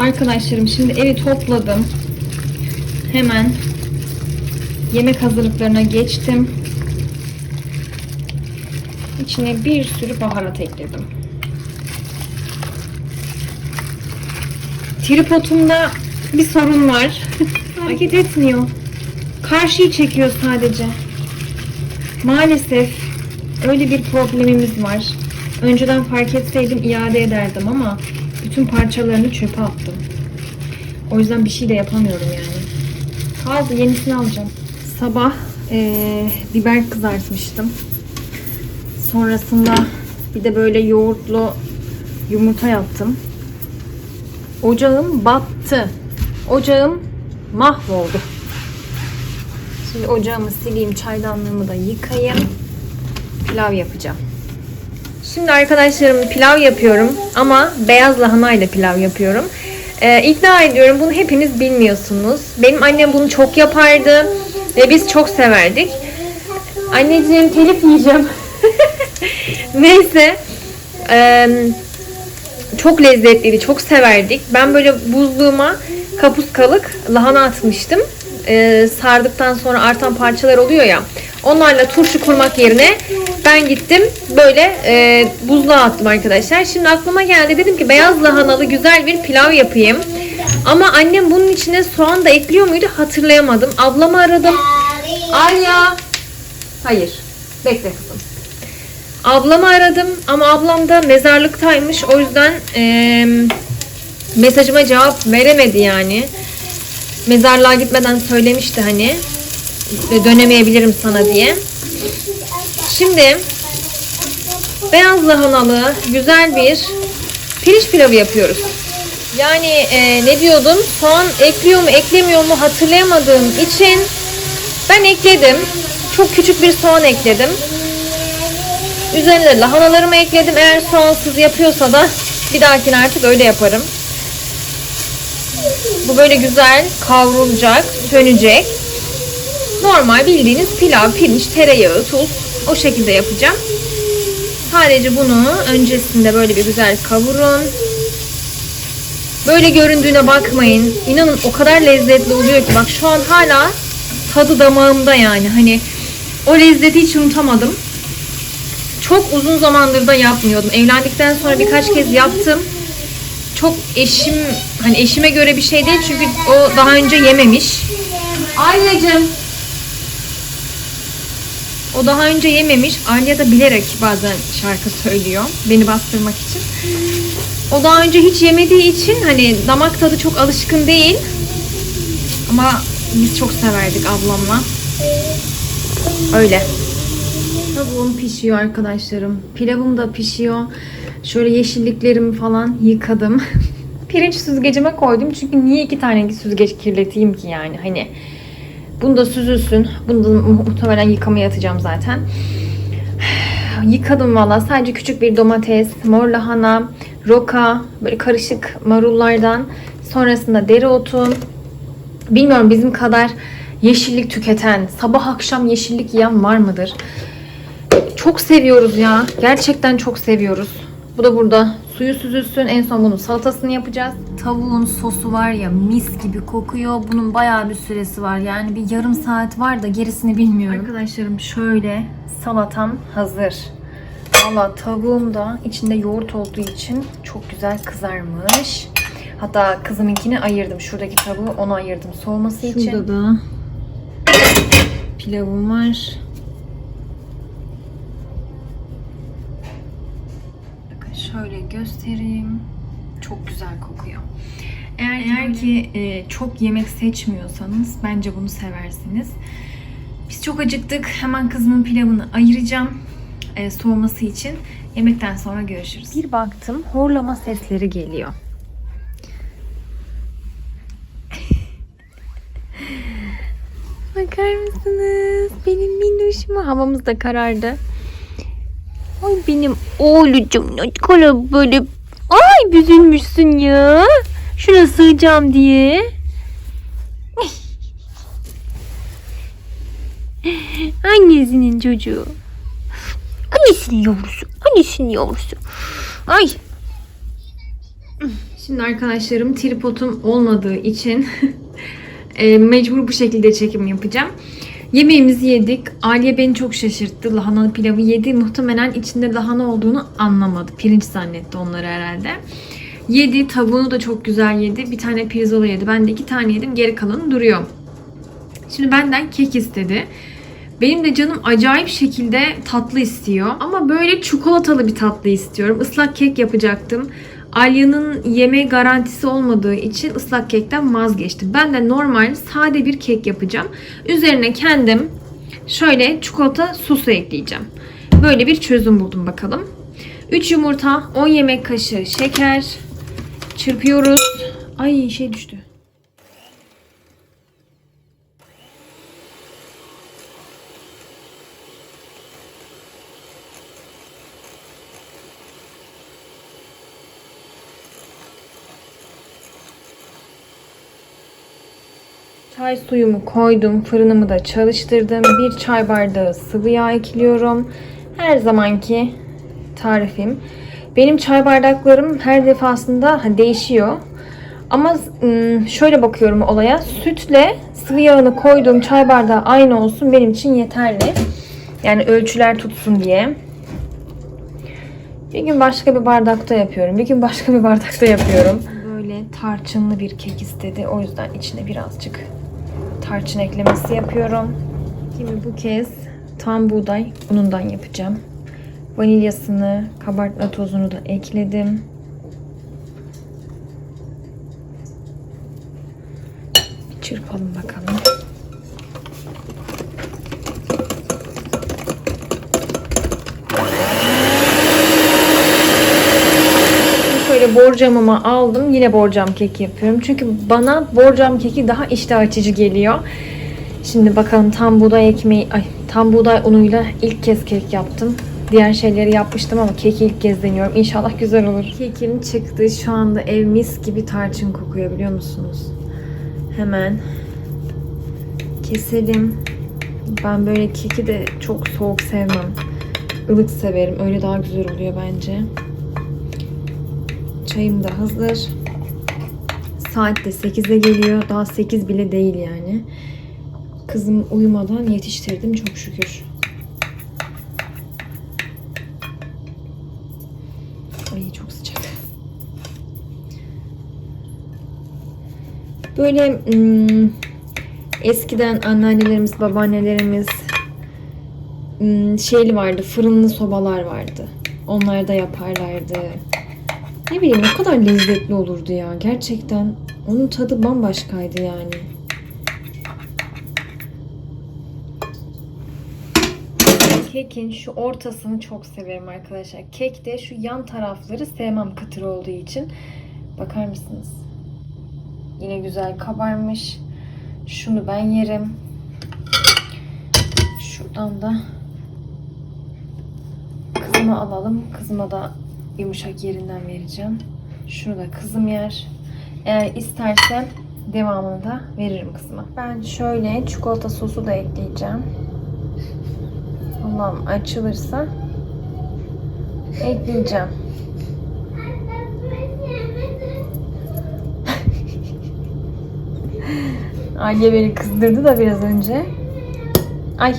Arkadaşlarım şimdi evi topladım. Hemen yemek hazırlıklarına geçtim. İçine bir sürü baharat ekledim. Tripodumda bir sorun var. Hareket etmiyor. Karşıyı çekiyor sadece. Maalesef öyle bir problemimiz var. Önceden fark etseydim iade ederdim ama bütün parçalarını çöpe attım. O yüzden bir şey de yapamıyorum yani. Kaldı yenisini alacağım. Sabah eee, biber kızartmıştım. Sonrasında bir de böyle yoğurtlu yumurta yaptım. Ocağım battı. Ocağım mahvoldu. Şimdi ocağımı sileyim, çaydanlığımı da yıkayayım. Pilav yapacağım. Şimdi arkadaşlarım pilav yapıyorum ama beyaz lahanayla pilav yapıyorum. Ee, ikna ediyorum bunu hepiniz bilmiyorsunuz. Benim annem bunu çok yapardı ve biz çok severdik. Anneciğim telif yiyeceğim. Neyse. Eee çok lezzetliydi, çok severdik. Ben böyle buzluğuma kapuskalık lahana atmıştım. Ee, sardıktan sonra artan parçalar oluyor ya. Onlarla turşu kurmak yerine ben gittim böyle e, buzluğa attım arkadaşlar. Şimdi aklıma geldi dedim ki beyaz lahanalı güzel bir pilav yapayım. Ama annem bunun içine soğan da ekliyor muydu hatırlayamadım. Ablamı aradım. Alya. Hayır. Bekle kızım. Ablamı aradım ama ablam da mezarlıktaymış. O yüzden eee, mesajıma cevap veremedi yani. Mezarlığa gitmeden söylemişti hani "E, dönemeyebilirim sana diye. Şimdi beyaz lahanalı güzel bir pirinç pilavı yapıyoruz. Yani eee, ne diyordum? Soğan ekliyor mu eklemiyor mu hatırlayamadığım için ben ekledim. Çok küçük bir soğan ekledim. Üzerine lahanalarımı ekledim. Eğer soğansız yapıyorsa da bir dahakine artık öyle yaparım. Bu böyle güzel kavrulacak, sönecek. Normal bildiğiniz pilav, pirinç, tereyağı, tuz o şekilde yapacağım. Sadece bunu öncesinde böyle bir güzel kavurun. Böyle göründüğüne bakmayın. İnanın o kadar lezzetli oluyor ki bak şu an hala tadı damağımda yani. Hani o lezzeti hiç unutamadım çok uzun zamandır da yapmıyordum. Evlendikten sonra birkaç kez yaptım. Çok eşim, hani eşime göre bir şey değil çünkü o daha önce yememiş. Anneciğim. O daha önce yememiş. Alya da bilerek bazen şarkı söylüyor. Beni bastırmak için. O daha önce hiç yemediği için hani damak tadı çok alışkın değil. Ama biz çok severdik ablamla. Öyle. Tavuğum pişiyor arkadaşlarım. Pilavım da pişiyor. Şöyle yeşilliklerimi falan yıkadım. Pirinç süzgecime koydum. Çünkü niye iki tane süzgeç kirleteyim ki yani hani. Bunu da süzülsün. Bunu da muhtemelen yıkamaya atacağım zaten. Yıkadım valla. Sadece küçük bir domates, mor lahana, roka, böyle karışık marullardan. Sonrasında dereotu. Bilmiyorum bizim kadar yeşillik tüketen, sabah akşam yeşillik yiyen var mıdır? Çok seviyoruz ya. Gerçekten çok seviyoruz. Bu da burada suyu süzülsün. En son bunun salatasını yapacağız. Tavuğun sosu var ya mis gibi kokuyor. Bunun bayağı bir süresi var. Yani bir yarım saat var da gerisini bilmiyorum. Arkadaşlarım şöyle salatam hazır. Valla tavuğum da içinde yoğurt olduğu için çok güzel kızarmış. Hatta kızımınkini ayırdım. Şuradaki tavuğu ona ayırdım soğuması için. Şurada da pilavım var. Şöyle göstereyim. Çok güzel kokuyor. Eğer, eğer ki e, çok yemek seçmiyorsanız bence bunu seversiniz. Biz çok acıktık. Hemen kızımın pilavını ayıracağım. e, soğuması için. Yemekten sonra görüşürüz. Bir baktım horlama sesleri geliyor. Bakar mısınız? Benim minnoşuma. Havamız da karardı. Ay benim oğlucum ne kadar böyle ay büzülmüşsün ya. Şuna sığacağım diye. Annesinin çocuğu. Annesinin yavrusu. Annesinin yavrusu. Ay. Şimdi arkadaşlarım tripodum olmadığı için e, mecbur bu şekilde çekim yapacağım. Yemeğimizi yedik. Aliye beni çok şaşırttı. Lahanalı pilavı yedi. Muhtemelen içinde lahana olduğunu anlamadı. Pirinç zannetti onları herhalde. Yedi. Tavuğunu da çok güzel yedi. Bir tane pirzola yedi. Ben de iki tane yedim. Geri kalanı duruyor. Şimdi benden kek istedi. Benim de canım acayip şekilde tatlı istiyor. Ama böyle çikolatalı bir tatlı istiyorum. Islak kek yapacaktım. Alya'nın yeme garantisi olmadığı için ıslak kekten vazgeçtim. Ben de normal sade bir kek yapacağım. Üzerine kendim şöyle çikolata sosu ekleyeceğim. Böyle bir çözüm buldum bakalım. 3 yumurta, 10 yemek kaşığı şeker. Çırpıyoruz. Ay şey düştü. Çay suyumu koydum. Fırınımı da çalıştırdım. Bir çay bardağı sıvı yağ ekliyorum. Her zamanki tarifim. Benim çay bardaklarım her defasında değişiyor. Ama şöyle bakıyorum olaya. Sütle sıvı yağını koyduğum çay bardağı aynı olsun benim için yeterli. Yani ölçüler tutsun diye. Bir gün başka bir bardakta yapıyorum. Bir gün başka bir bardakta yapıyorum. Böyle tarçınlı bir kek istedi. O yüzden içine birazcık tarçın eklemesi yapıyorum. Şimdi bu kez tam buğday unundan yapacağım. Vanilyasını, kabartma tozunu da ekledim. Çırpalım bakalım. Şöyle borcamımı aldım. Yine borcam keki yapıyorum. Çünkü bana borcam keki daha iştah açıcı geliyor. Şimdi bakalım tam buğday ekmeği, ay tam buğday unuyla ilk kez kek yaptım. Diğer şeyleri yapmıştım ama keki ilk kez deniyorum. İnşallah güzel olur. Kekim çıktı. Şu anda ev mis gibi tarçın kokuyor biliyor musunuz? Hemen keselim. Ben böyle keki de çok soğuk sevmem. Ilık severim. Öyle daha güzel oluyor bence. Çayım da hazır. Saat de 8'e geliyor. Daha 8 bile değil yani. Kızım uyumadan yetiştirdim çok şükür. Ay çok sıcak. Böyle hmm, eskiden anneannelerimiz, babaannelerimiz hmm, şeyli vardı, fırınlı sobalar vardı. Onlar da yaparlardı. Ne bileyim ne kadar lezzetli olurdu ya. Gerçekten onun tadı bambaşkaydı yani. Kekin şu ortasını çok severim arkadaşlar. Kekte şu yan tarafları sevmem kıtır olduğu için. Bakar mısınız? Yine güzel kabarmış. Şunu ben yerim. Şuradan da kızıma alalım. Kızıma da yumuşak yerinden vereceğim. Şunu da kızım yer. Eğer istersen devamını da veririm kızıma. Ben şöyle çikolata sosu da ekleyeceğim. Allah'ım açılırsa ekleyeceğim. Aliye beni kızdırdı da biraz önce. Ay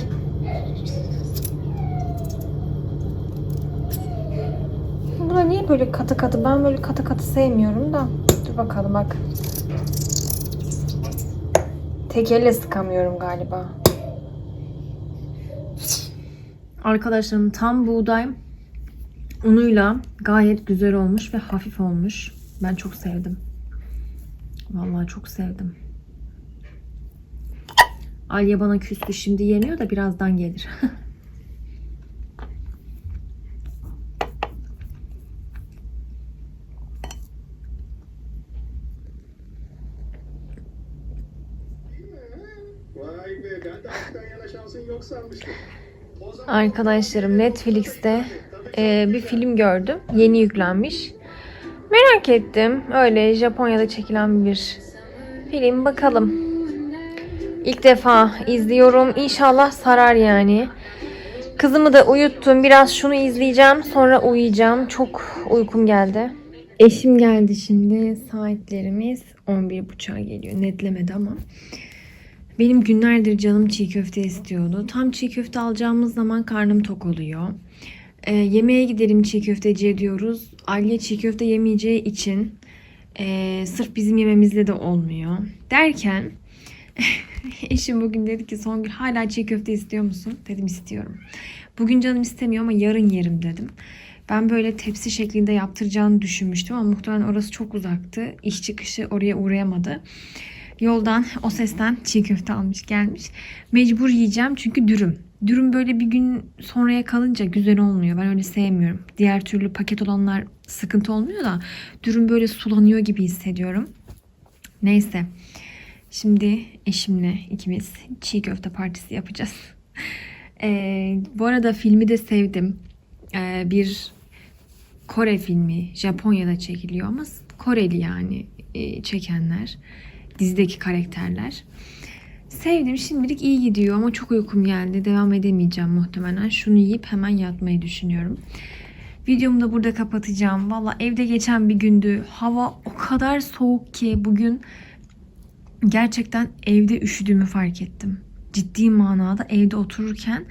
Bu da niye böyle katı katı? Ben böyle katı katı sevmiyorum da. Dur bakalım bak. Tek elle sıkamıyorum galiba. Arkadaşlarım tam buğday unuyla gayet güzel olmuş ve hafif olmuş. Ben çok sevdim. Vallahi çok sevdim. Alya bana küstü şimdi yemiyor da birazdan gelir. Arkadaşlarım Netflix'te e, bir film gördüm. Yeni yüklenmiş. Merak ettim. Öyle Japonya'da çekilen bir film. Bakalım. İlk defa izliyorum. İnşallah sarar yani. Kızımı da uyuttum. Biraz şunu izleyeceğim. Sonra uyuyacağım. Çok uykum geldi. Eşim geldi şimdi. Saatlerimiz 11.30'a geliyor. Netlemedi ama. Benim günlerdir canım çiğ köfte istiyordu. Tam çiğ köfte alacağımız zaman karnım tok oluyor. Ee, yemeğe gidelim çiğ köfteciye diyoruz. Alya çiğ köfte yemeyeceği için ee, sırf bizim yememizle de olmuyor. Derken eşim bugün dedi ki Songül hala çiğ köfte istiyor musun? Dedim istiyorum. Bugün canım istemiyor ama yarın yerim dedim. Ben böyle tepsi şeklinde yaptıracağını düşünmüştüm ama muhtemelen orası çok uzaktı. İş çıkışı oraya uğrayamadı. Yoldan o sesten çiğ köfte almış gelmiş. Mecbur yiyeceğim çünkü dürüm. Dürüm böyle bir gün sonraya kalınca güzel olmuyor. Ben öyle sevmiyorum. Diğer türlü paket olanlar sıkıntı olmuyor da dürüm böyle sulanıyor gibi hissediyorum. Neyse. Şimdi eşimle ikimiz çiğ köfte partisi yapacağız. Ee, bu arada filmi de sevdim. Ee, bir Kore filmi Japonya'da çekiliyor ama Koreli yani e, çekenler dizideki karakterler. Sevdim şimdilik iyi gidiyor ama çok uykum geldi. Devam edemeyeceğim muhtemelen. Şunu yiyip hemen yatmayı düşünüyorum. Videomu da burada kapatacağım. Valla evde geçen bir gündü. Hava o kadar soğuk ki bugün gerçekten evde üşüdüğümü fark ettim. Ciddi manada evde otururken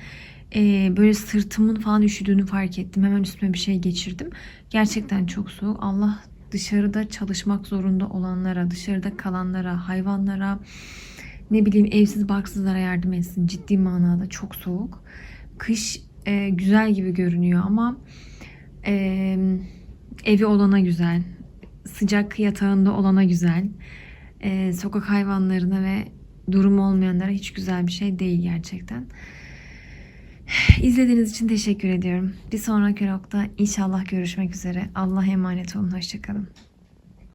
e, böyle sırtımın falan üşüdüğünü fark ettim. Hemen üstüme bir şey geçirdim. Gerçekten çok soğuk. Allah dışarıda çalışmak zorunda olanlara, dışarıda kalanlara, hayvanlara, ne bileyim evsiz barksızlara yardım etsin. Ciddi manada çok soğuk. Kış e, güzel gibi görünüyor ama e, evi olana güzel. Sıcak yatağında olana güzel. E, sokak hayvanlarına ve durum olmayanlara hiç güzel bir şey değil gerçekten. İzlediğiniz için teşekkür ediyorum. Bir sonraki vlogda inşallah görüşmek üzere. Allah'a emanet olun. Hoşçakalın.